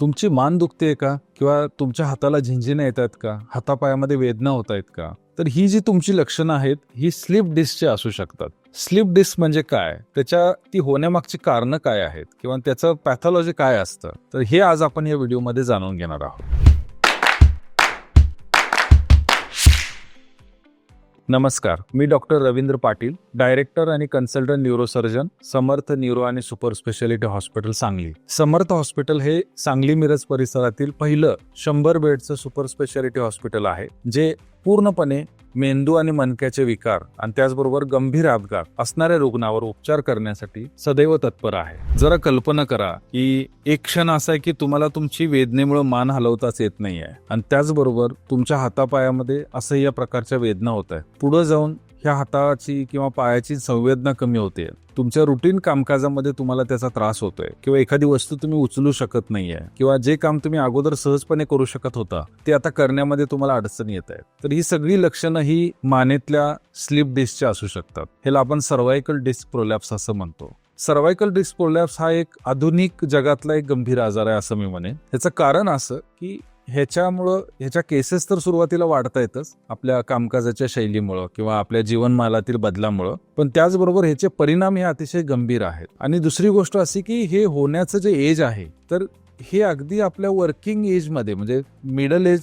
तुमची मान दुखते का? किंवा तुमच्या हाताला झिंझिण्या येत आहेत का? हातापायामध्ये वेदना होत आहेत का? तर ही जी तुमची लक्षणं आहेत ही स्लिप डिस्कची असू शकतात. स्लिप डिस्क म्हणजे काय? त्याच्या ती होण्यामागची कारणं काय आहेत? किंवा त्याचं पॅथॉलॉजी काय असतं? तर हे आज आपण या व्हिडिओमध्ये जाणून घेणार आहोत. नमस्कार मी डॉक्टर रवींद्र पाटील डायरेक्टर आणि कन्सल्टंट न्यूरोसर्जन समर्थ न्यूरो आणि super speciality hospital Sangli. Samarth hospital हे सांगली मिरज परिसरातील पहिलं शंभर बेडचं सुपर स्पेशालिटी हॉस्पिटल आहे जे पूर्णपणे मेंदू आणि मनक्याचे विकार आणि त्याचबरोबर गंभीर अपघात असणाऱ्या रुग्णावर उपचार करण्यासाठी सदैव तत्पर आहे. जरा कल्पना करा की एक क्षण असा आहे की तुम्हाला तुमची वेदनेमुळे मान हलवताच येत नाहीये आणि त्याचबरोबर तुमच्या हातापायामध्ये असह्य या प्रकारच्या वेदना होत आहेत. पुढे जाऊन ह्या हाताची किंवा पायाची संवेदना कमी होते. तुमच्या रुटीन कामकाजामध्ये तुम्हाला त्याचा त्रास होतोय. किंवा एखादी वस्तू तुम्ही उचलू शकत नाहीये. किंवा जे काम तुम्ही अगोदर सहजपणे करू शकत होता ते आता करण्यामध्ये तुम्हाला अडचण येत आहे तर ही सगळी लक्षणं ही मानेतल्या स्लिप डिस्कच्या असू शकतात. ह्याला आपण सर्वायकल डिस्क प्रोलॅप्स असं म्हणतो. सर्वायकल डिस्क प्रोलॅप्स हा एक आधुनिक जगातला एक गंभीर आजार आहे असं मी म्हणेन. ह्याचं कारण असं की ह्याच्यामुळं ह्याच्या केसेस तर सुरुवातीला वाढता येतच आपल्या कामकाजाच्या शैलीमुळं किंवा आपल्या जीवनमालातील बदलामुळं. पण त्याचबरोबर ह्याचे परिणाम हे अतिशय गंभीर आहेत. आणि दुसरी गोष्ट अशी की हे होण्याचं जे एज आहे तर हे अगदी आपल्या वर्किंग एजमध्ये म्हणजे मिडल एज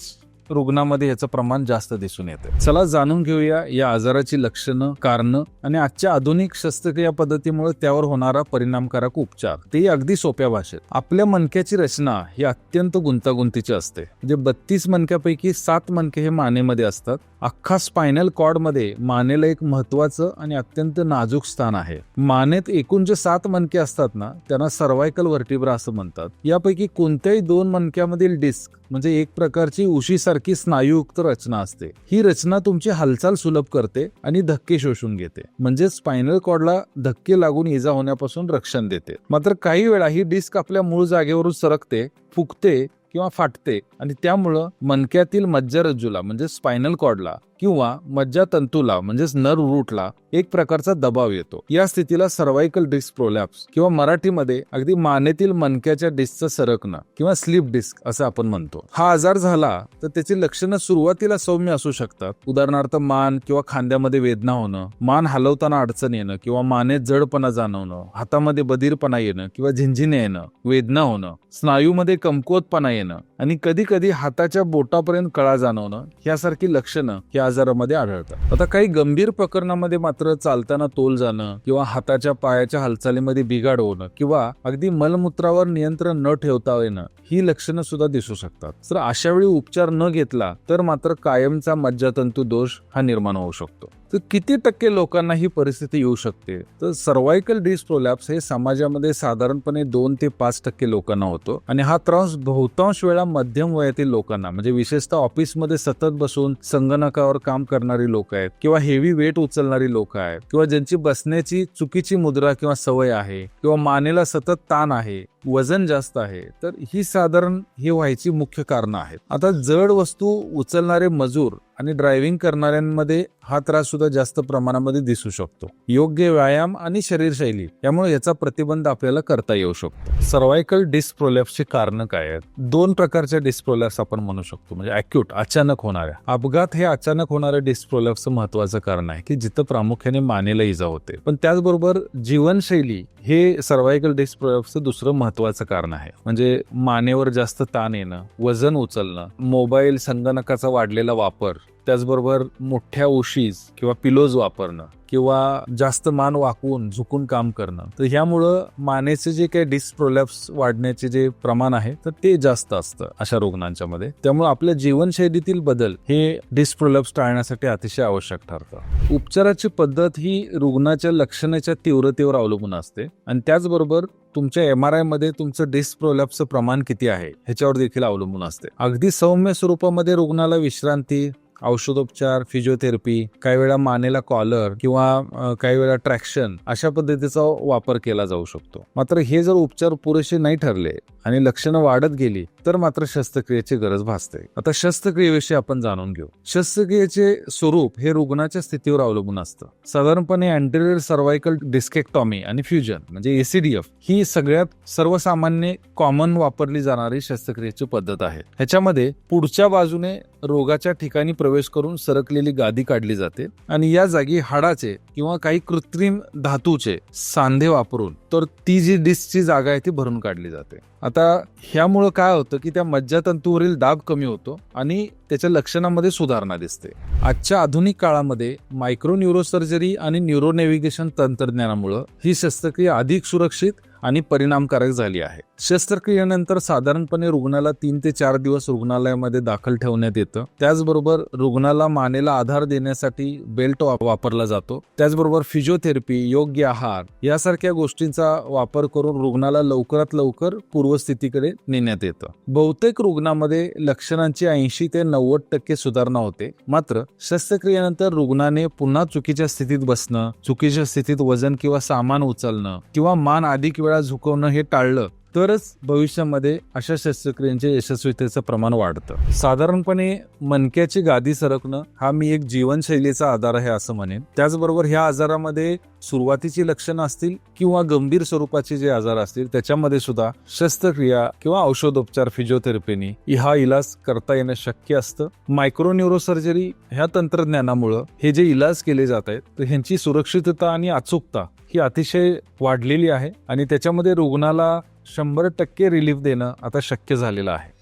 रुग्णामध्ये याचं प्रमाण जास्त दिसून येते चला जाणून घेऊया या आजाराची लक्षणं कारणं आणि आजच्या आधुनिक शस्त्रक्रिया पद्धतीमुळे त्यावर होणारा परिणामकारक उपचार. ते अगदी सोप्या भाषेत. आपल्या मणक्याची रचना ही अत्यंत गुंतागुंतीची असते. म्हणजे बत्तीस मणक्यापैकी सात मणके हे मानेमध्ये असतात. अख्खा स्पायनल कॉर्डमध्ये मानेला एक महत्वाचं आणि अत्यंत नाजूक स्थान आहे. मानेत एकूण जे सात मणके असतात ना त्यांना सर्वायकल वर्टिब्रा असं म्हणतात. यापैकी कोणत्याही दोन मणक्यामधील डिस्क म्हणजे एक प्रकारची उशीसारखी स्नायुयुक्त रचना असते. ही रचना तुमची हालचाल सुलभ करते आणि धक्के शोषून घेते. म्हणजे स्पायनल कॉर्डला धक्के लागून इजा होण्यापासून रक्षण देते. मात्र काही वेळा ही डिस्क आपल्या मूळ जागेवरून सरकते फुकते किंवा फाटते आणि त्यामुळं मनक्यातील मज्जारज्जूला म्हणजे स्पायनल कॉर्डला किंवा मज्जातंतूला म्हणजेच नर्व रूटला एक प्रकारचा दबाव येतो. या स्थितीला सर्वायकल डिस्क प्रोलॅप्स किंवा मराठीमध्ये अगदी मानेतील मनक्याच्या डिस्कचं सरकणं किंवा स्लीप डिस्क असं आपण म्हणतो. हा आजार झाला तर त्याची लक्षणं सुरुवातीला सौम्य असू शकतात. उदाहरणार्थ मान किंवा खांद्यामध्ये वेदना होणं मान हलवताना अडचण येणं किंवा मानेत जडपणा जाणवणं हातामध्ये बधीरपणा येणं किंवा झिंझिने येणं वेदना होणं स्नायूमध्ये कमकुवतपणा येणं आणि कधी कधी हाताच्या बोटापर्यंत कळा जाणवणं यासारखी लक्षणं या आजारामध्ये आढळतात. आता काही गंभीर प्रकरणामध्ये मात्र चालताना तोल जाणं किंवा हाताच्या पायाच्या हालचालीमध्ये बिघाड होणं किंवा अगदी मलमूत्रावर नियंत्रण न ठेवता येणं ही लक्षणं सुद्धा दिसू शकतात. तर अशा वेळी उपचार न घेतला तर मात्र कायमचा मज्जातंतू दोष हा निर्माण होऊ शकतो. तर किती टक्के लोकांना ही परिस्थिती येऊ शकते? तर सर्वायकल डिस्क प्रोलॅप्स हे समाजामध्ये साधारणपणे दोन ते पाच टक्के लोकांना होतो. आणि हा त्रास बहुतांश वेळा मध्यम वयातील लोकांना म्हणजे विशेषतः ऑफिसमध्ये सतत बसून संगणकावर काम करणारी लोक आहेत किंवा हेवी वेट उचलणारी लोक आहेत किंवा ज्यांची बसण्याची चुकीची मुद्रा किंवा सवय आहे किंवा मानेला सतत ताण आहे वजन जास्त आहे तर ही साधारण ही व्हायची मुख्य कारणं आहेत. आता जड वस्तू उचलणारे मजूर आणि ड्रायव्हिंग करणाऱ्यांमध्ये हा त्रास सुद्धा जास्त प्रमाणामध्ये दिसू शकतो. योग्य व्यायाम आणि शरीरशैली यामुळे याचा प्रतिबंध आपल्याला करता येऊ शकतो. सर्वायकल डिस्प्रोलॅप्सची कारणं काय आहेत? दोन प्रकारच्या डिस्प्रोलॅप्स आपण म्हणू शकतो म्हणजे अॅक्यूट अचानक होणाऱ्या. अपघात हे अचानक होणाऱ्या डिस्प्रोलॅप्सचं महत्वाचं कारण आहे की जिथं प्रामुख्याने मानेला इजा होते. पण त्याचबरोबर जीवनशैली हे सर्वायकल डिस्क दुसरं महत्वाचं कारण आहे. म्हणजे मानेवर जास्त ताण येणं वजन उचलणं मोबाईल संगणकाचा वाढलेला वापर त्याचबरोबर मोठ्या ओशीज किंवा पिलोज वापरणं किंवा जास्त मान वाकवून झुकून काम करणं. तर ह्यामुळं मानेचे जे काही डिस्प्रोलॅप्स वाढण्याचे जे प्रमाण आहे तर ते जास्त असतं अशा रुग्णांच्या मध्ये. त्यामुळे आपल्या जीवनशैलीतील बदल हे डिस्प्रोलॅप्स टाळण्यासाठी अतिशय आवश्यक ठरतं. उपचाराची पद्धत ही रुग्णाच्या लक्षणाच्या तीव्रतेवर अवलंबून असते आणि त्याचबरोबर तुमच्या एम आर आयमध्ये तुमचं डिस्प्रोलॅप्सचं प्रमाण किती आहे ह्याच्यावर देखील अवलंबून असते. अगदी सौम्य स्वरूपामध्ये रुग्णाला विश्रांती औषधोपचार फिजिओथेरपी काही वेळा मानेला कॉलर किंवा काही वेळा ट्रॅक्शन अशा पद्धतीचा वापर केला जाऊ शकतो. मात्र हे जर उपचार पुरेसे नाही ठरले आणि लक्षणं वाढत गेली तर मात्र शस्त्रक्रियेची गरज भासते. आता शस्त्रक्रियेविषयी आपण जाणून घेऊ. शस्त्रक्रियेचे स्वरूप हे रुग्णाच्या स्थितीवर अवलंबून असतं. साधारणपणे अँटेरियर सर्वायकल डिस्केक्टॉमी आणि फ्युजन म्हणजे एसीडीएफ ही सगळ्यात सर्वसामान्य कॉमन वापरली जाणारी शस्त्रक्रियेची पद्धत आहे. ह्याच्यामध्ये पुढच्या बाजूने रोगाच्या ठिकाणी प्रवेश करून सरकलेली गादी काढली जाते आणि या जागी हाडाचे किंवा काही कृत्रिम धातूचे सांधे वापरून तर ती जी डिस्कची जागा आहे ती भरून काढली जाते. आता ह्यामुळं काय होतं की त्या मज्जातंतूवरील दाब कमी होतो आणि त्याच्या लक्षणामध्ये सुधारणा दिसते. आजच्या आधुनिक काळामध्ये मायक्रो न्यूरोसर्जरी आणि न्यूरो नेव्हिगेशन तंत्रज्ञानामुळं ही शस्त्रक्रिया अधिक सुरक्षित आणि परिणामकारक झाली आहे. शस्त्रक्रियेनंतर साधारणपणे रुग्णाला तीन ते चार दिवस रुग्णालयामध्ये दाखल ठेवण्यात येतं. त्याचबरोबर रुग्णाला मानेला आधार देण्यासाठी बेल्ट वापरला जातो. त्याचबरोबर फिजिओथेरपी योग्य आहार यासारख्या गोष्टींचा वापर करून रुग्णाला लवकरात लवकर पूर्वस्थितीकडे नेण्यात येतं. बहुतेक रुग्णामध्ये लक्षणांची ऐंशी ते नव्वद टक्के सुधारणा होते. मात्र शस्त्रक्रियेनंतर रुग्णाने पुन्हा चुकीच्या स्थितीत बसणं चुकीच्या स्थितीत वजन किंवा सामान उचलणं किंवा मान अधिक वेळा झुकवणं हे टाळलं. तरच भविष्यामध्ये अशा शस्त्रक्रियांचे यशस्वीतेचं प्रमाण वाढतं. साधारणपणे मनक्याची गादी सरकणं हा मी एक जीवनशैलीचा आधार आहे असं म्हणेन. त्याचबरोबर ह्या आजारामध्ये सुरुवातीची लक्षणं असतील किंवा गंभीर स्वरूपाचे जे आजार असतील त्याच्यामध्ये सुद्धा शस्त्रक्रिया किंवा औषधोपचार फिजिओथेरपीनी हा इलाज करता येणं शक्य असतं. मायक्रो न्यूरोसर्जरी ह्या तंत्रज्ञानामुळं हे जे इलाज केले जात आहेत तर ह्यांची सुरक्षितता आणि अचूकता ही अतिशय वाढलेली आहे आणि त्याच्यामध्ये रुग्णाला शंभर टक्के रिलीफ देणं आता शक्य झालेलं आहे.